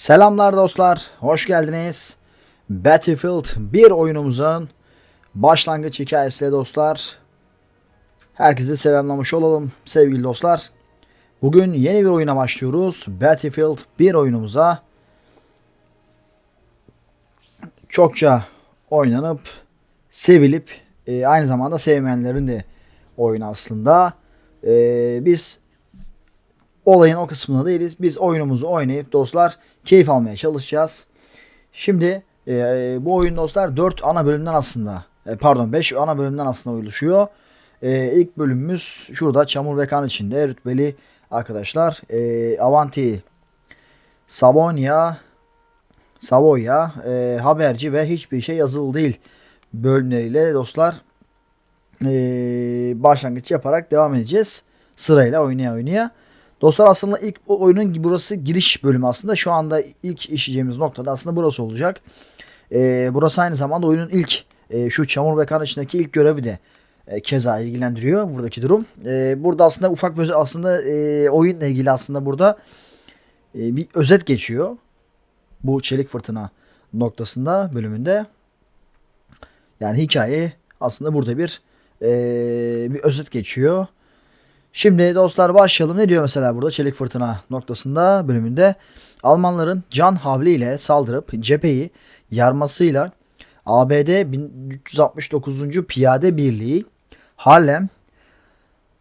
Selamlar dostlar, hoş geldiniz. Battlefield 1 oyunumuzun başlangıç hikayesiyle dostlar. Herkese selamlamış olalım sevgili dostlar. Bugün yeni bir oyuna başlıyoruz. Battlefield 1 oyunumuza. Çokça oynanıp, sevilip, e, aynı zamanda sevmeyenlerin de oyunu aslında. E, biz olayın o kısmında değiliz. Biz oyunumuzu oynayıp dostlar keyif almaya çalışacağız. Şimdi e, bu oyun dostlar 4 ana bölümden aslında e, pardon 5 ana bölümden aslında oluşuyor. E, ilk bölümümüz şurada çamur ve kan içinde rütbeli arkadaşlar. E, Avanti, Savonya, Savoya, e, haberci ve hiçbir şey yazılı değil bölümleriyle dostlar e, başlangıç yaparak devam edeceğiz. Sırayla oynaya oynaya. Dostlar aslında ilk o oyunun burası giriş bölümü aslında. Şu anda ilk işleyeceğimiz noktada aslında burası olacak. Ee, burası aynı zamanda oyunun ilk e, şu çamur ve kan içindeki ilk görevi de e, keza ilgilendiriyor buradaki durum. E, burada aslında ufak bir aslında e, oyunla ilgili aslında burada e, bir özet geçiyor. Bu çelik fırtına noktasında bölümünde. Yani hikaye aslında burada bir e, bir özet geçiyor. Şimdi dostlar başlayalım. Ne diyor mesela burada Çelik Fırtına noktasında bölümünde? Almanların can havliyle saldırıp cepheyi yarmasıyla ABD 1369. Piyade Birliği Harlem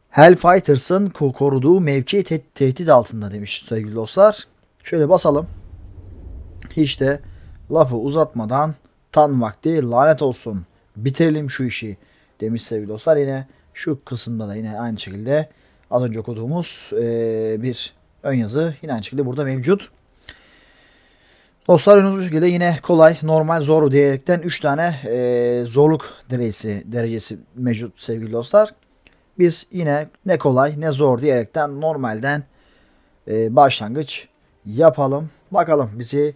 Hellfighters'ın ko- koruduğu mevki te- tehdit altında demiş sevgili dostlar. Şöyle basalım. Hiç de lafı uzatmadan tan vakti lanet olsun. Bitirelim şu işi demiş sevgili dostlar. Yine şu kısımda da yine aynı şekilde az önce okuduğumuz e, bir ön yazı yine aynı şekilde burada mevcut. Dostlar önümüz şekilde yine kolay, normal, zor diyerekten 3 tane e, zorluk derecesi, derecesi mevcut sevgili dostlar. Biz yine ne kolay ne zor diyerekten normalden e, başlangıç yapalım. Bakalım bizi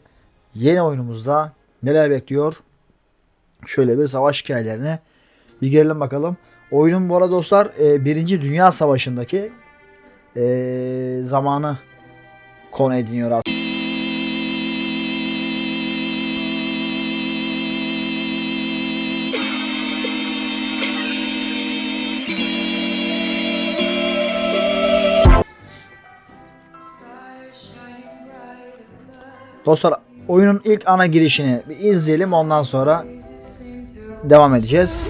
yeni oyunumuzda neler bekliyor. Şöyle bir savaş hikayelerine bir gelelim bakalım. Oyunun bu arada dostlar e, Birinci Dünya Savaşı'ndaki e, zamanı konu ediniyor aslında. Dostlar oyunun ilk ana girişini bir izleyelim ondan sonra devam edeceğiz.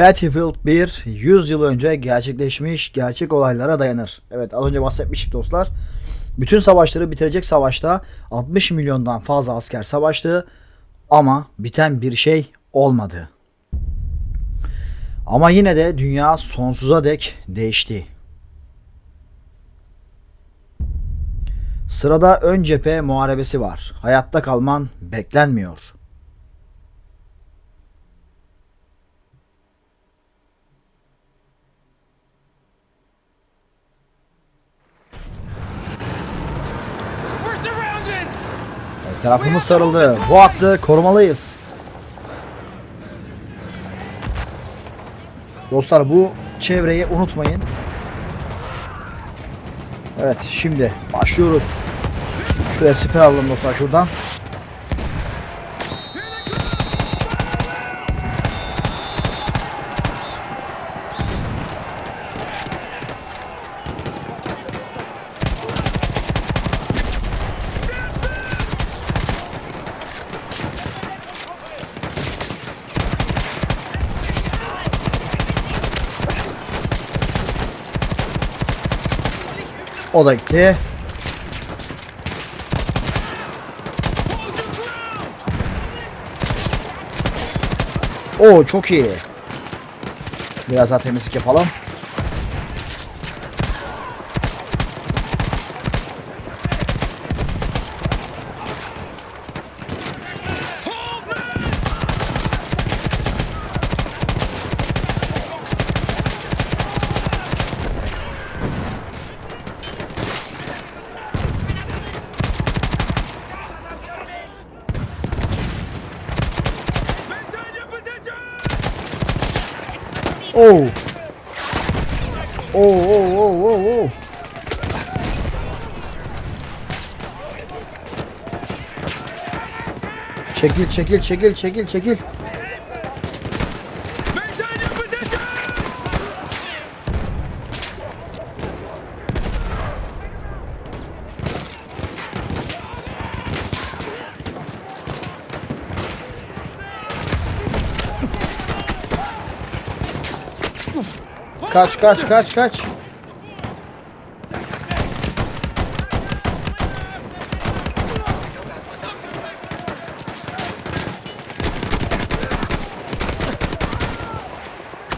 Battlefield 1 100 yıl önce gerçekleşmiş gerçek olaylara dayanır. Evet az önce bahsetmiştik dostlar. Bütün savaşları bitirecek savaşta 60 milyondan fazla asker savaştı ama biten bir şey olmadı. Ama yine de dünya sonsuza dek değişti. Sırada ön cephe muharebesi var. Hayatta kalman beklenmiyor. Tarafımız sarıldı. Bu hattı korumalıyız. Dostlar bu çevreyi unutmayın. Evet şimdi başlıyoruz. Şuraya siper alalım dostlar şuradan. O da gitti. Oo çok iyi. Biraz daha temizlik yapalım. Maintain your position! Oo. Oo oo oo oo oo. Çekil çekil çekil çekil çekil. Kaç kaç kaç kaç.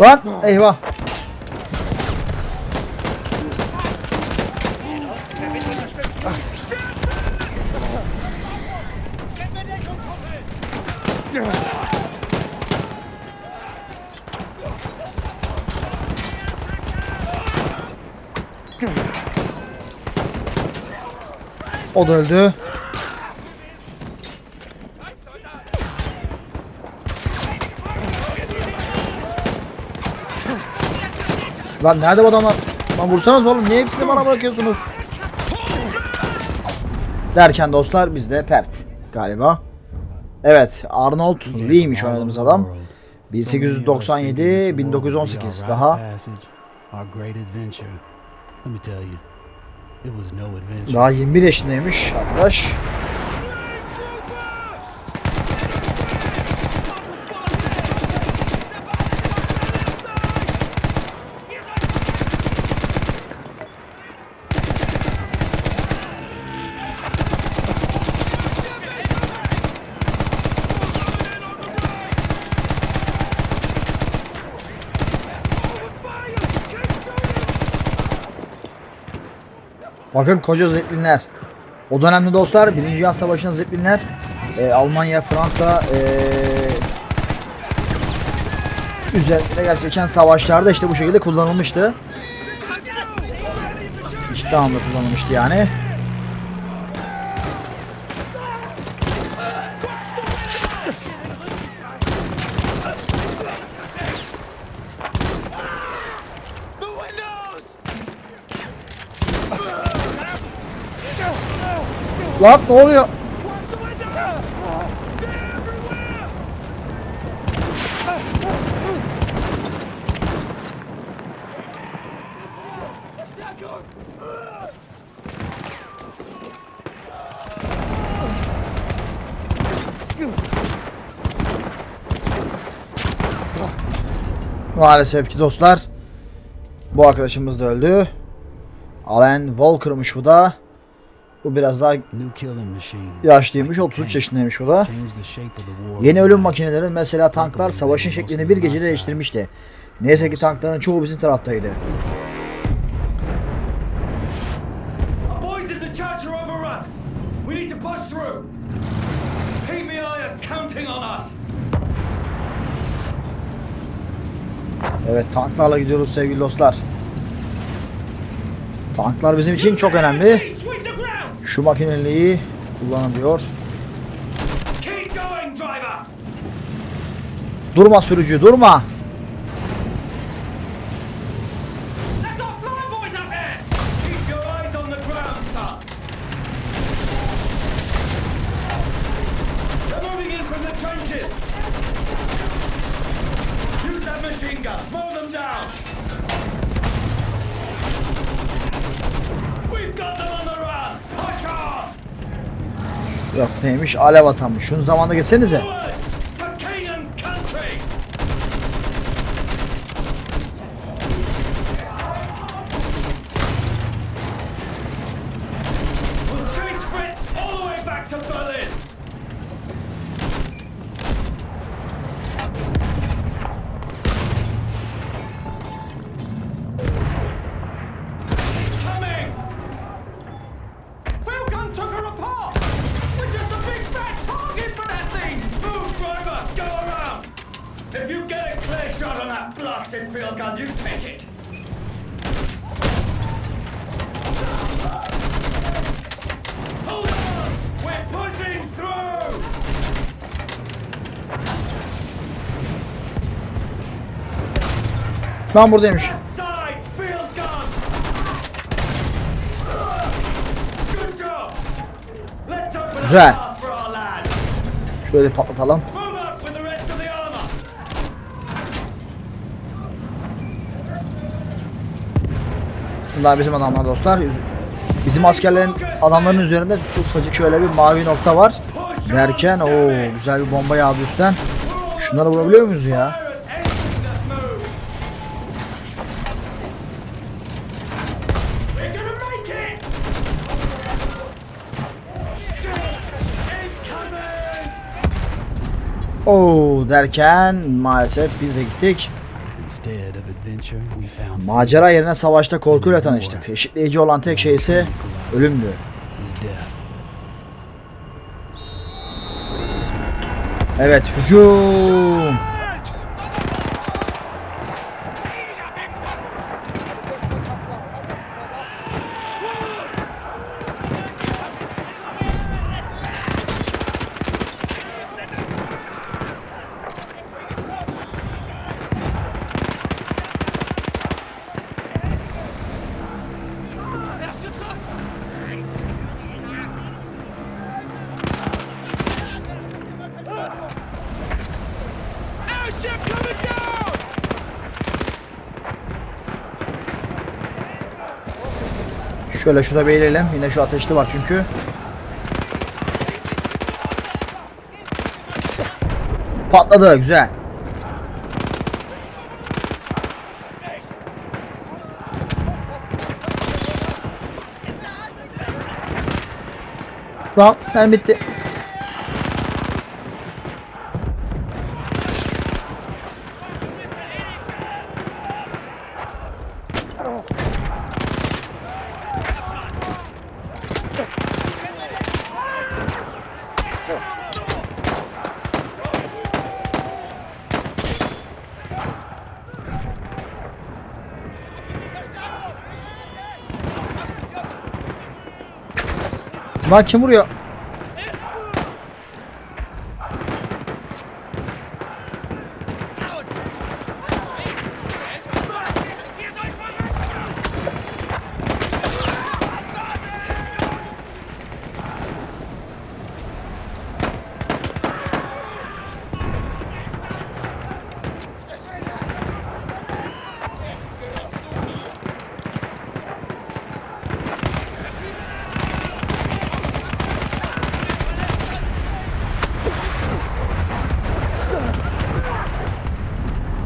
Lan eyvah. O da öldü. Lan nerede bu adamlar? Lan vursanız oğlum niye hepsini bana bırakıyorsunuz? Derken dostlar biz de pert galiba. Evet Arnold Lee'ymiş oynadığımız adam. 1897 1918 daha. Daha 21 yaşındaymış arkadaş. Bakın koca Zeppelinler. O dönemde dostlar 1. Dünya Savaşı'nda Zeppelinler e, Almanya, Fransa e, üzerinde gerçekleşen savaşlarda işte bu şekilde kullanılmıştı. İşte anda kullanılmıştı yani. Lan ne oluyor? Maalesef ki dostlar bu arkadaşımız da öldü. Alan Walker'mış bu da. Bu biraz daha New killing machine. yaşlıymış. 33 yaşındaymış o da. Yeni ölüm makineleri mesela tanklar savaşın şeklini bir gecede değiştirmişti. Neyse ki tankların çoğu bizim taraftaydı. Evet tanklarla gidiyoruz sevgili dostlar. Tanklar bizim için çok önemli. Şu makineliği kullanılıyor. Durma sürücü durma. Neymiş alev atanmış. Şunu zamanda geçsenize. On that blasted field gun, you take it. Hold on! We're pushing through! Ben buradaymış. Side field gun! Bunlar bizim adamlar dostlar. Bizim askerlerin adamların üzerinde ufacık şöyle bir mavi nokta var. Derken o güzel bir bomba yağdı üstten. Şunları vurabiliyor muyuz ya? Oo derken maalesef biz de gittik. Macera yerine savaşta korkuyla tanıştık. Eşitleyici olan tek şey ise ölümdü. Evet hücum. Şöyle şurada bir eğilelim. Yine şu ateşli var çünkü. Patladı güzel. Tamam ben bitti. Lan kim vuruyor?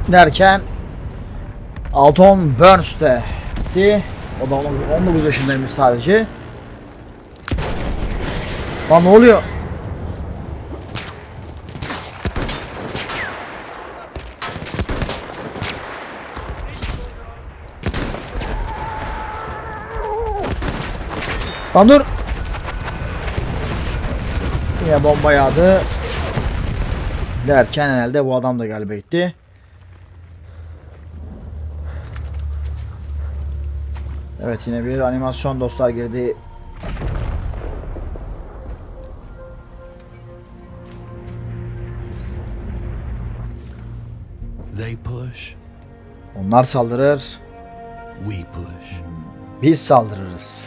Derken Alton Burns de gitti. O da 19 19 yaşındaymış sadece. Lan ne oluyor? Lan dur. Yine bomba yağdı. Derken herhalde bu adam da galiba gitti. Evet yine bir animasyon dostlar girdi. They push, Onlar saldırır, we push. biz saldırırız.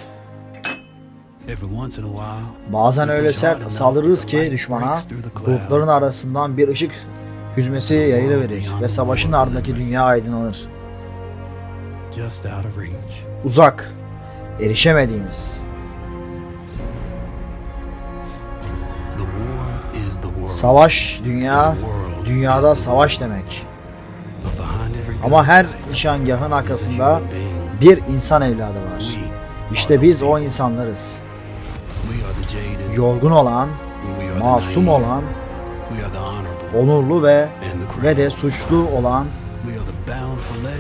Every once in a while, Bazen öyle sert saldırırız ki düşmana bulutların arasından bir ışık hüzmesi yayılıverir ve savaşın ardındaki dünya aydınlanır. Just out of reach. Uzak, erişemediğimiz. The war is the world. Savaş, dünya, dünyada savaş demek. Ama her nişangahın arkasında bir insan evladı var. We İşte are biz o insanlarız. We are the jaded. Yorgun olan, We are the masum olan, We are the honorable. onurlu ve ve de suçlu olan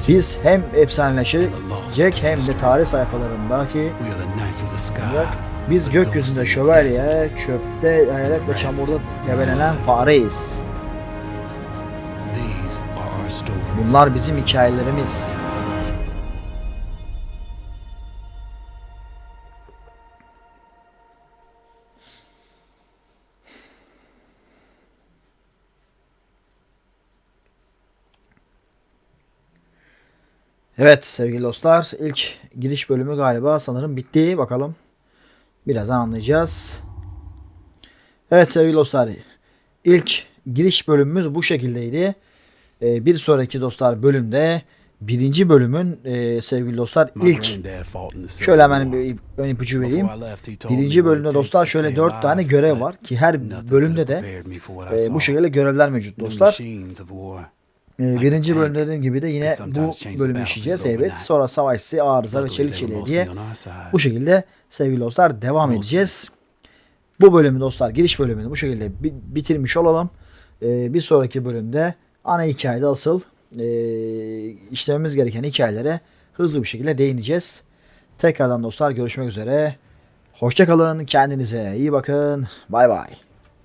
Biz hem efsaneleşecek hem de tarih sayfalarındaki sky. biz gökyüzünde şövalye, çöpte hayalet ve çamurda gebelenen fareyiz. Bunlar bizim hikayelerimiz. Evet sevgili dostlar ilk giriş bölümü galiba sanırım bitti. Bakalım birazdan anlayacağız. Evet sevgili dostlar ilk giriş bölümümüz bu şekildeydi. Ee, bir sonraki dostlar bölümde birinci bölümün e, sevgili dostlar ilk şöyle hemen bir ön ipucu vereyim. Birinci bölümde dostlar şöyle dört tane görev var ki her bölümde de e, bu şekilde görevler mevcut dostlar. Machines of war. E, birinci bölümde dediğim gibi de yine bu bölümü işleyeceğiz evet. overnight. Sonra savaşçı, arıza ve çelik çeliğe diye bu şekilde sevgili dostlar devam edeceğiz. Bu bölümü dostlar giriş bölümünü bu şekilde bi- bitirmiş olalım. E, bir sonraki bölümde ana hikayede asıl e, işlememiz gereken hikayelere hızlı bir şekilde değineceğiz. Tekrardan dostlar görüşmek üzere. Hoşçakalın. Kendinize iyi bakın. Bay bay.